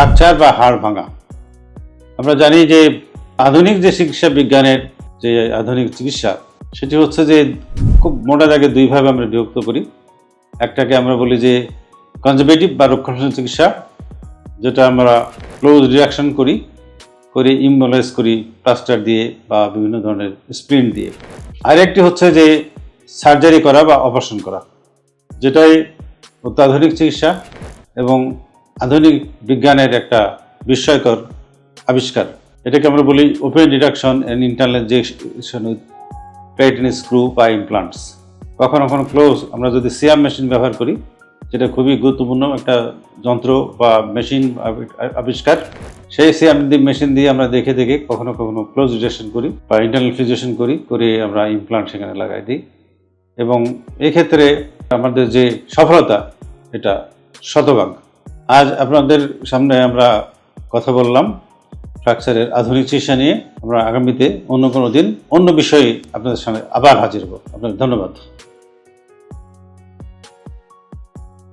Fracture বা হাড় ভাঙা। আমরা জানি যে আধুনিক যে চিকিৎসা বিজ্ঞানের যে আধুনিক চিকিৎসা, সেটি হচ্ছে যে খুব মোটা দাগে দুইভাবে আমরা বিভক্ত করি। একটাকে আমরা বলি যে কনজারভেটিভ বা রক্ষণশীল চিকিৎসা, যেটা আমরা ক্লোজ রিয়াকশন করি, করে ইমোলাইজ করি প্লাস্টার দিয়ে বা বিভিন্ন ধরনের স্প্রিন দিয়ে। আরেকটি হচ্ছে যে সার্জারি করা বা অপারেশন করা, যেটাই অত্যাধুনিক চিকিৎসা এবং আধুনিক বিজ্ঞানের একটা বিস্ময়কর আবিষ্কার। এটাকে আমরা বলি open deduction and internalization with পেটিন screw বা ইমপ্লান্টস। কখনো কখনো ক্লোজ আমরা যদি সিয়াম মেশিন ব্যবহার করি, যেটা খুবই গুরুত্বপূর্ণ একটা যন্ত্র বা মেশিন আবিষ্কার, সেই সিয়াম মেশিন দিয়ে আমরা দেখে দেখে কখনো কখনো ক্লোজ রিজেকশন করি বা ইন্টারনাল ফিজিয়েশন করি, করে আমরা ইমপ্লান্ট সেখানে লাগাই দিই। এবং এক্ষেত্রে আমাদের যে সফলতা, এটা শতভাগ। আজ আপনাদের সামনে আমরা কথা বললাম ফ্র্যাকচারের আধুনিক চিকিৎসা নিয়ে। আমরা আগামীতে অন্য কোনো দিন অন্য বিষয়ে আপনাদের সামনে আবার হাজির হব। আপনাদের ধন্যবাদ।